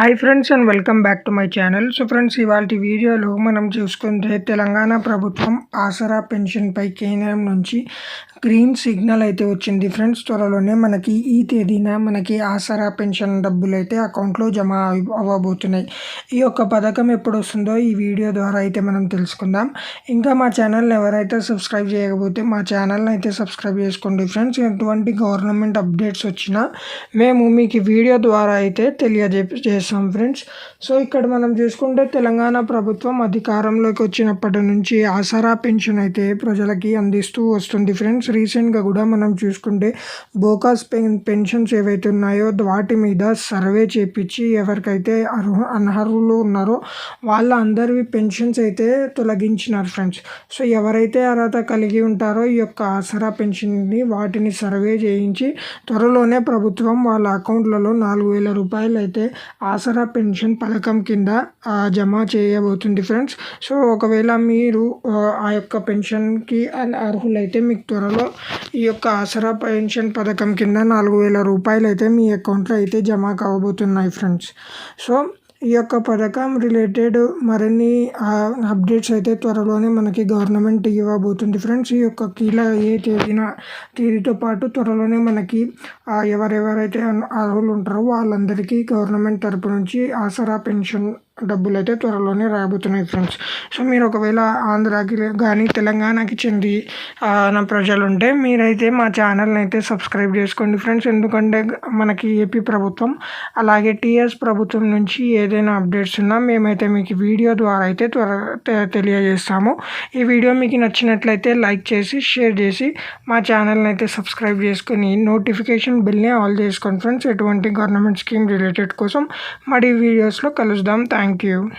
Hi friends and welcome back to my channel so friends ఇవాళ వీడియోలో మనం చూసుకుంటే తెలంగాణ ప్రభుత్వం ఆసరా పెన్షన్పై కేంద్రం నుంచి గ్రీన్ సిగ్నల్ అయితే వచ్చింది ఫ్రెండ్స్ త్వరలోనే మనకి ఈ తేదీన మనకి ఆసరా పెన్షన్ డబ్బులు అయితే అకౌంట్లో జమ అవ్వబోతున్నాయి. ఈ యొక్క పథకం ఎప్పుడు వస్తుందో ఈ వీడియో ద్వారా అయితే మనం తెలుసుకుందాం. ఇంకా మా ఛానల్ని ఎవరైతే సబ్స్క్రైబ్ చేయకపోతే మా ఛానల్ని అయితే సబ్స్క్రైబ్ చేసుకోండి ఫ్రెండ్స్ ఎటువంటి గవర్నమెంట్ అప్డేట్స్ వచ్చినా మేము మీకు వీడియో ద్వారా అయితే తెలియజే చూసాం ఫ్రెండ్స్. సో ఇక్కడ మనం చూసుకుంటే తెలంగాణ ప్రభుత్వం అధికారంలోకి వచ్చినప్పటి నుంచి ఆసరా పెన్షన్ అయితే ప్రజలకి అందిస్తూ వస్తుంది ఫ్రెండ్స్. రీసెంట్గా కూడా మనం చూసుకుంటే బోకాస్ పెన్ పెన్షన్స్ ఏవైతే ఉన్నాయో వాటి మీద సర్వే చేపించి ఎవరికైతే అర్హు అనర్హులు ఉన్నారో వాళ్ళ అందరివి పెన్షన్స్ అయితే తొలగించినారు ఫ్రెండ్స్. సో ఎవరైతే అర్హత కలిగి ఉంటారో ఈ యొక్క ఆసరా పెన్షన్ని వాటిని సర్వే చేయించి త్వరలోనే ప్రభుత్వం వాళ్ళ అకౌంట్లలో నాలుగు వేల రూపాయలు అయితే ఆసరా పెన్షన్ పథకం కింద జమ చేయబోతుంది ఫ్రెండ్స్. సో ఒకవేళ మీరు ఆ యొక్క పెన్షన్కి అర్హులైతే మీకు త్వరలో ఈ యొక్క ఆసరా పెన్షన్ పథకం కింద నాలుగు వేల రూపాయలు అయితే మీ అకౌంట్లో అయితే జమ కాబోతున్నాయి ఫ్రెండ్స్. సో ఈ యొక్క పథకం రిలేటెడ్ మరిన్ని అప్డేట్స్ అయితే త్వరలోనే మనకి గవర్నమెంట్ ఇవ్వబోతుంది. ఫ్రెండ్స్ ఈ యొక్క కీల ఏ తేదీన తేదీతో పాటు త్వరలోనే మనకి ఎవరెవరైతే అర్హులు ఉంటారో వాళ్ళందరికీ గవర్నమెంట్ తరపు నుంచి ఆసరా పెన్షన్ డబ్బులు అయితే త్వరలోనే రాబోతున్నాయి ఫ్రెండ్స్ సో మీరు ఒకవేళ ఆంధ్రాకి కానీ తెలంగాణకి చెంది నా ప్రజలు ఉంటే మీరైతే మా ఛానల్ని అయితే సబ్స్క్రైబ్ చేసుకోండి ఫ్రెండ్స్ ఎందుకంటే మనకి ఏపీ ప్రభుత్వం అలాగే టీఎస్ ప్రభుత్వం నుంచి ఏదైనా అప్డేట్స్ ఉన్నా మేమైతే మీకు వీడియో ద్వారా అయితే త్వర తెలియజేస్తాము. ఈ వీడియో మీకు నచ్చినట్లయితే లైక్ చేసి షేర్ చేసి మా ఛానల్ని అయితే సబ్స్క్రైబ్ చేసుకొని నోటిఫికేషన్ బిల్ని ఆల్ చేసుకోండి ఫ్రెండ్స్ ఎటువంటి గవర్నమెంట్ స్కీమ్ రిలేటెడ్ కోసం మరి వీడియోస్లో కలుద్దాం. Thank Thank you.